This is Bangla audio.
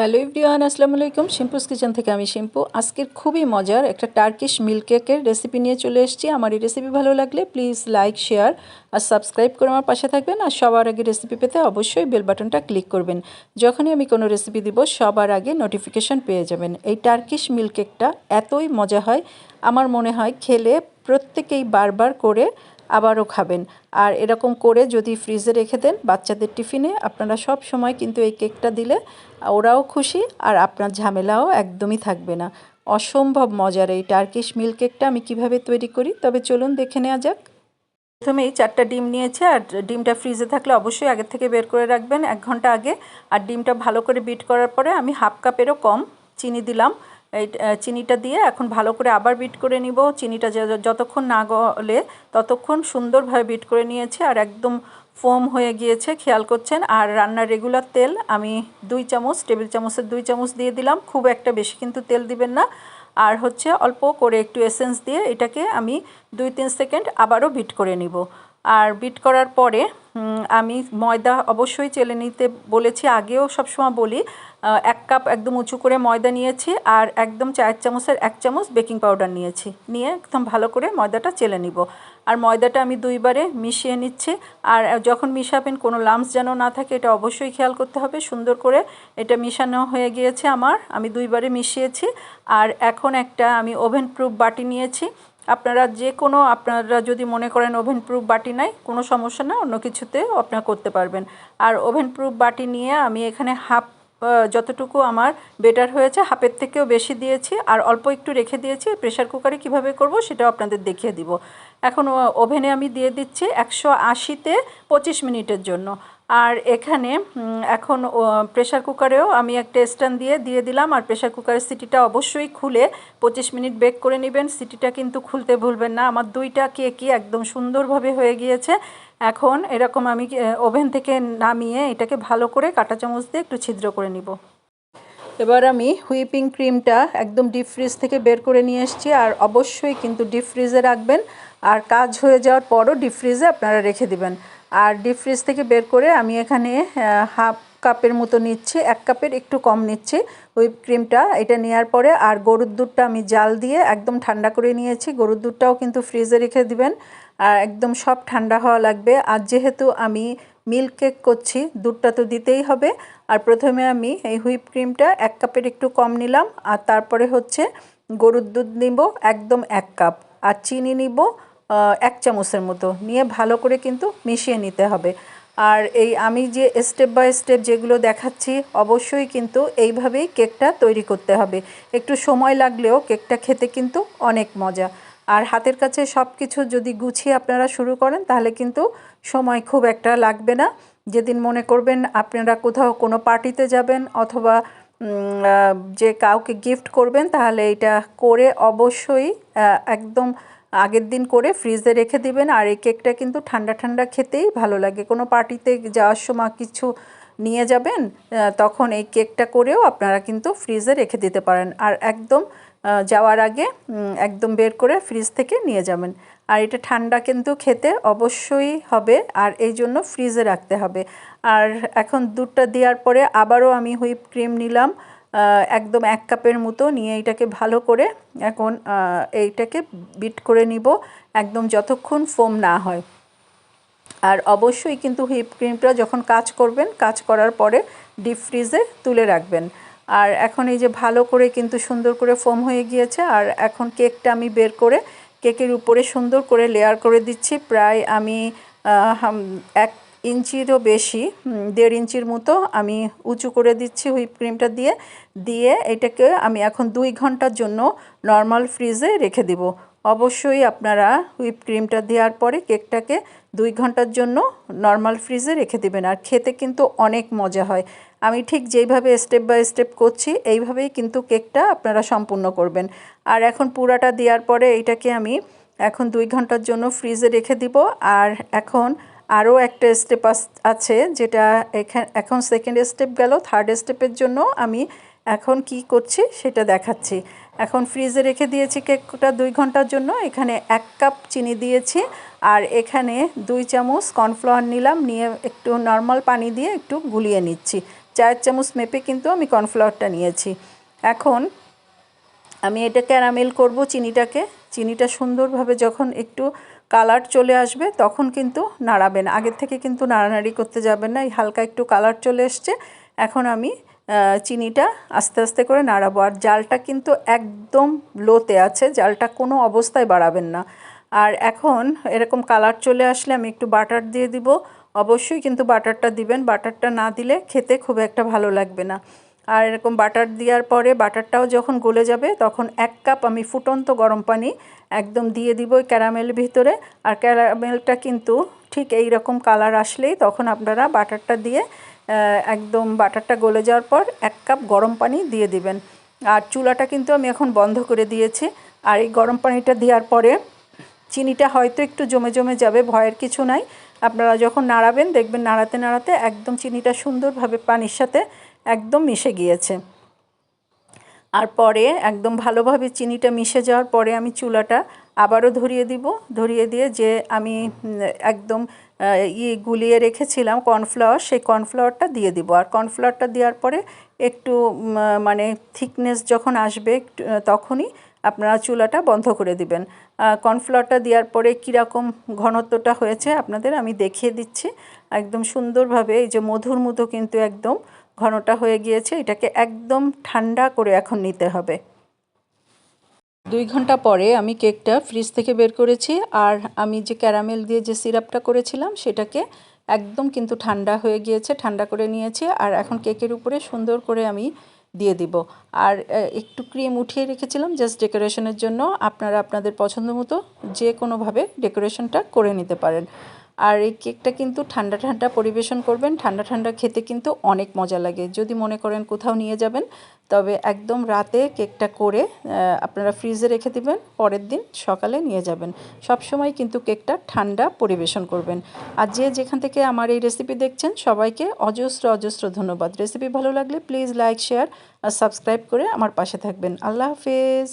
হ্যালো ইভরিওয়ান আসসালামু আলাইকুম। শিম্পুস কিচেন থেকে আমি শিম্পু। আজকের খুবই মজার একটা টার্কিশ মিল্ক কেকের রেসিপি নিয়ে চলে এসেছি। আমার এই রেসিপি ভালো লাগলে প্লিজ লাইক শেয়ার আর সাবস্ক্রাইব করে আমার পাশে থাকবেন আর সবার আগে রেসিপি পেতে অবশ্যই বেল বাটনটা ক্লিক করবেন। যখনই আমি কোনো রেসিপি দিব, সবার আগে নোটিফিকেশান পেয়ে যাবেন। এই টার্কিশ মিল্ক কেকটা এতই মজা হয়, আমার মনে হয় খেলে প্রত্যেকেই বারবার করে আবারও খাবেন। আর এরকম করে যদি ফ্রিজে রেখে দেন, বাচ্চাদের টিফিনে আপনারা সব সময় কিন্তু এই কেকটা দিলে ওরাও খুশি আর আপনার ঝামেলাও একদমই থাকবে না। অসম্ভব মজার এই টার্কিশ মিল্ক কেকটা আমি কীভাবে তৈরি করি? তবে চলুন দেখে নেওয়া যাক। প্রথমেই চারটা ডিম নিয়েছে আর ডিমটা ফ্রিজে থাকলে অবশ্যই আগের থেকে বের করে রাখবেন এক ঘণ্টা আগে। আর ডিমটা ভালো করে বিট করার পরে আমি হাফ কাপেরও কম চিনি দিলাম। এই চিনিটা দিয়ে এখন ভালো করে আবার বিট করে নিব। চিনিটা যতক্ষণ না গলে ততক্ষণ সুন্দরভাবে বিট করে নিয়েছে আর একদম ফোম হয়ে গিয়েছে, খেয়াল করছেন। আর রান্নার রেগুলার তেল আমি দুই চামচ, টেবিল চামচের দুই চামচ দিয়ে দিলাম। খুব একটা বেশি কিন্তু তেল দিবেন না। আর হচ্ছে অল্প করে একটু এসেন্স দিয়ে এটাকে আমি দুই তিন সেকেন্ড আবারও বিট করে নিব। আর বিট করার পরে আমি ময়দা অবশ্যই চেলে নিতে বলেছি, আগেও সবসময় বলি এক কাপ একদম উঁচু করে ময়দা নিয়েছি আর একদম চায়ের চামচের এক চামচ বেকিং পাউডার নিয়েছি। নিয়ে একদম ভালো করে ময়দাটা চেলে নিব। আর ময়দাটা আমি দুইবারে মিশিয়ে নিচ্ছি। আর যখন মিশাবেন, কোনো লামস যেন না থাকে, এটা অবশ্যই খেয়াল করতে হবে। সুন্দর করে এটা মিশানো হয়ে গিয়েছে আমার। আমি দুইবারে মিশিয়েছি। আর এখন একটা আমি ওভেন প্রুফ বাটি নিয়েছি। আপনারা যে কোনো আপনারা যদি মনে করেন ওভেন প্রুফ বাটি নাই, কোনো সমস্যা না, অন্য কিছুতেও আপনারা করতে পারবেন। আর ওভেন প্রুফ বাটি নিয়ে আমি এখানে হাফ যতটুকু আমার বেটার হয়েছে, হাফের থেকেও বেশি দিয়েছি, আর অল্প একটু রেখে দিয়েছি প্রেশার কুকারে কীভাবে করব সেটাও আপনাদের দেখিয়ে দিব। এখন ওভেনে আমি দিয়ে দিচ্ছি একশো আশিতে পঁচিশ মিনিটের জন্য। আর এখানে এখন প্রেশার কুকারেও আমি একটা স্ট্যান্ড দিয়ে দিয়ে দিলাম। আর প্রেশার কুকারের সিটিটা অবশ্যই খুলে পঁচিশ মিনিট বেক করে নেবেন। সিটিটা কিন্তু খুলতে ভুলবেন না। আমার দুইটা কেকই একদম সুন্দরভাবে হয়ে গিয়েছে। এখন এরকম আমি ওভেন থেকে নামিয়ে এটাকে ভালো করে কাঁটা চামচ দিয়ে একটু ছিদ্র করে নিব। এবার আমি হুইপিং ক্রিমটা একদম ডিপ ফ্রিজ থেকে বের করে নিয়ে এসেছি। আর অবশ্যই কিন্তু ডিপ ফ্রিজে রাখবেন। আর কাজ হয়ে যাওয়ার পরও ডিপ ফ্রিজে আপনারা রেখে দিবেন। আর ডিপ ফ্রিজ থেকে বের করে আমি এখানে হাফ কাপের মতো নিচ্ছি, এক কাপের একটু কম নিচ্ছি। হুইপ ক্রিমটা এটা নেওয়ার পরে আর গরুর দুধটা আমি জাল দিয়ে একদম ঠান্ডা করে নিয়েছি। গরুর দুধটাও কিন্তু ফ্রিজে রেখে দিবেন। আর একদম সব ঠান্ডা হওয়া লাগবে। আর যেহেতু আমি মিল্ক কেক করছি, দুধটা তো দিতেই হবে। আর প্রথমে আমি এই হুইপ ক্রিমটা এক কাপের একটু কম নিলাম। আর তারপরে হচ্ছে গরুর দুধ নিব একদম এক কাপ আর চিনি নিব এক চামচের মতো। নিয়ে ভালো করে কিন্তু মিশিয়ে নিতে হবে। আর এই আমি যে স্টেপ বাই স্টেপ যেগুলো দেখাচ্ছি, অবশ্যই কিন্তু এইভাবেই কেকটা তৈরি করতে হবে। একটু সময় লাগলেও কেকটা খেতে কিন্তু অনেক মজা। আর হাতের কাছে সব কিছু যদি গুছিয়ে আপনারা শুরু করেন, তাহলে কিন্তু সময় খুব একটা লাগবে না। যেদিন মনে করবেন আপনারা কোথাও কোনো পার্টিতে যাবেন অথবা যে কাউকে গিফট করবেন, তাহলে এটা করে অবশ্যই একদম আগের দিন করে ফ্রিজে রেখে দিবেন। আর এই কেকটা কিন্তু ঠান্ডা ঠান্ডা খেতেই ভালো লাগে। কোনো পার্টিতে যাওয়ার সময় কিছু নিয়ে যাবেন তখন এই কেকটা করেও আপনারা কিন্তু ফ্রিজে রেখে দিতে পারেন। আর একদম যাওয়ার আগে একদম বের করে ফ্রিজ থেকে নিয়ে যাবেন। আর এটা ঠান্ডা কিন্তু খেতে অবশ্যই হবে। আর এই জন্য ফ্রিজে রাখতে হবে। আর এখন দুধটা দেওয়ার পরে আবারও আমি হুইপ ক্রিম নিলাম। একদম এক কাপের মতো নিয়ে এটাকে ভালো করে এখন এইটাকে বিট করে নিব একদম যতক্ষণ ফোম না হয়। আর অবশ্যই কিন্তু হুইপ ক্রিমটা যখন কাজ করবেন, কাজ করার পরে ডিপ ফ্রিজে তুলে রাখবেন। আর এখন এই যে ভালো করে কিন্তু সুন্দর করে ফোম হয়ে গিয়েছে, আর এখন কেকটা আমি বের করে কেকের উপরে সুন্দর করে লেয়ার করে দিচ্ছি। প্রায় আমি এক ইঞ্চিরও বেশি দেড় ইঞ্চির মতো আমি উঁচু করে দিচ্ছি হুইপ ক্রিমটা দিয়ে দিয়ে এটাকে আমি এখন দুই ঘণ্টার জন্য নর্মাল ফ্রিজে রেখে দিব। অবশ্যই আপনারা হুইপ ক্রিমটা দেওয়ার পরে কেকটাকে দুই ঘণ্টার জন্য নর্মাল ফ্রিজে রেখে দেবেন, আর খেতে কিন্তু অনেক মজা হয়। আমি ঠিক যেইভাবে স্টেপ বাই স্টেপ করছি, এইভাবেই কিন্তু কেকটা আপনারা সম্পূর্ণ করবেন। আর এখন পুরাটা দেওয়ার পরে এইটাকে আমি এখন দুই ঘণ্টার জন্য ফ্রিজে রেখে দিব, আর এখন আরও একটা স্টেপ আছে যেটা এখান সেকেন্ড স্টেপ গেল। থার্ড স্টেপের জন্য আমি এখন কি করছি সেটা দেখাচ্ছি। এখন ফ্রিজে রেখে দিয়েছি কেকটা দুই ঘণ্টার জন্য। এখানে এক কাপ চিনি দিয়েছি আর এখানে দুই চামচ কর্নফ্লাওয়ার নিলাম। নিয়ে একটু নর্মাল পানি দিয়ে একটু গুলিয়ে নিচ্ছি। চায়ের চামচ মেপে কিন্তু আমি কর্নফ্লাওয়ারটা নিয়েছি। এখন আমি এটা ক্যারামেল করব চিনিটাকে। চিনিটা সুন্দরভাবে যখন একটু কালার চলে আসবে, তখন কিন্তু নাড়াবেন। আগের থেকে কিন্তু নাড়ানাড়ি করতে যাবেন না, এই হালকা একটু কালার চলে এসছে। এখন আমি চিনিটা আস্তে আস্তে করে নাড়াবো। আর জালটা কিন্তু একদম লোতে আছে, জালটা কোনো অবস্থায় বাড়াবেন না। আর এখন এরকম কালার চলে আসলে আমি একটু বাটার দিয়ে দিব। অবশ্যই কিন্তু বাটারটা দিবেন। বাটারটা না দিলে খেতে খুব একটা ভালো লাগবে না। আর এরকম বাটার দেওয়ার পরে বাটারটাও যখন গলে যাবে, তখন এক কাপ আমি ফুটন্ত গরম পানি একদম দিয়ে দিব ওই ক্যারামেল ভিতরে। আর ক্যারামেলটা কিন্তু ঠিক এই রকম কালার আসলেই তখন আপনারা বাটারটা দিয়ে একদম বাটারটা গলে যাওয়ার পর এক কাপ গরম পানি দিয়ে দিবেন। আর চুলাটা কিন্তু আমি এখন বন্ধ করে দিয়েছি। আর এই গরম পানিটা দেওয়ার পরে চিনিটা হয়তো একটু জমে জমে যাবে, ভয়ের কিছু নাই। আপনারা যখন নাড়াবেন, দেখবেন নাড়াতে নাড়াতে একদম চিনিটা সুন্দরভাবে পানির সাথে একদম মিশে গিয়েছে। আর পরে একদম ভালোভাবে চিনিটা মিশে যাওয়ার পরে আমি চুলাটা আবারও ধরিয়ে দিব। ধরিয়ে দিয়ে যে আমি একদম ই গুলিয়ে রেখেছিলাম কর্নফ্লাওয়ার, সেই কর্নফ্লাওয়ারটা দিয়ে দিব। আর কর্নফ্লাওয়ারটা দেওয়ার পরে একটু মানে থিকনেস যখন আসবে তখনই আপনারা চুলাটা বন্ধ করে দিবেন। কর্নফ্লাওয়ারটা দেওয়ার পরে কীরকম ঘনত্বটা হয়েছে আপনাদের আমি দেখিয়ে দিচ্ছি। একদম সুন্দরভাবে এই যে মধুর মতো কিন্তু একদম ঘনটা হয়ে গিয়েছে, এটাকে একদম ঠান্ডা করে এখন নিতে হবে। দুই ঘণ্টা পরে আমি কেকটা ফ্রিজ থেকে বের করেছি, আর আমি যে ক্যারামেল দিয়ে যে সিরাপটা করেছিলাম, সেটাকে একদম কিন্তু ঠান্ডা হয়ে গিয়েছে, ঠান্ডা করে নিয়েছি, আর এখন কেকের উপরে সুন্দর করে আমি দিয়ে দিব। আর একটু ক্রিম উঠিয়ে রেখেছিলাম জাস্ট ডেকোরেশনের জন্য, আপনারা আপনাদের পছন্দ মতো যে কোনোভাবে ডেকোরেশনটা করে নিতে পারেন। আর এই কেকটা কিন্তু ঠান্ডা ঠান্ডা পরিবেশন করবেন। ঠান্ডা ঠান্ডা খেতে কিন্তু অনেক মজা লাগে। যদি মনে করেন কোথাও নিয়ে যাবেন, তবে একদম রাতে কেকটা করে আপনারা ফ্রিজে রেখে দিবেন, পরের দিন সকালে নিয়ে যাবেন। সব সময় কিন্তু কেকটা ঠান্ডা পরিবেশন করবেন। আর যে যেখান থেকে আমার এই রেসিপি দেখছেন, সবাইকে অজস্র অজস্র ধন্যবাদ। রেসিপি ভালো লাগলে প্লিজ লাইক শেয়ার আর সাবস্ক্রাইব করে আমার পাশে থাকবেন। আল্লাহ হাফেজ।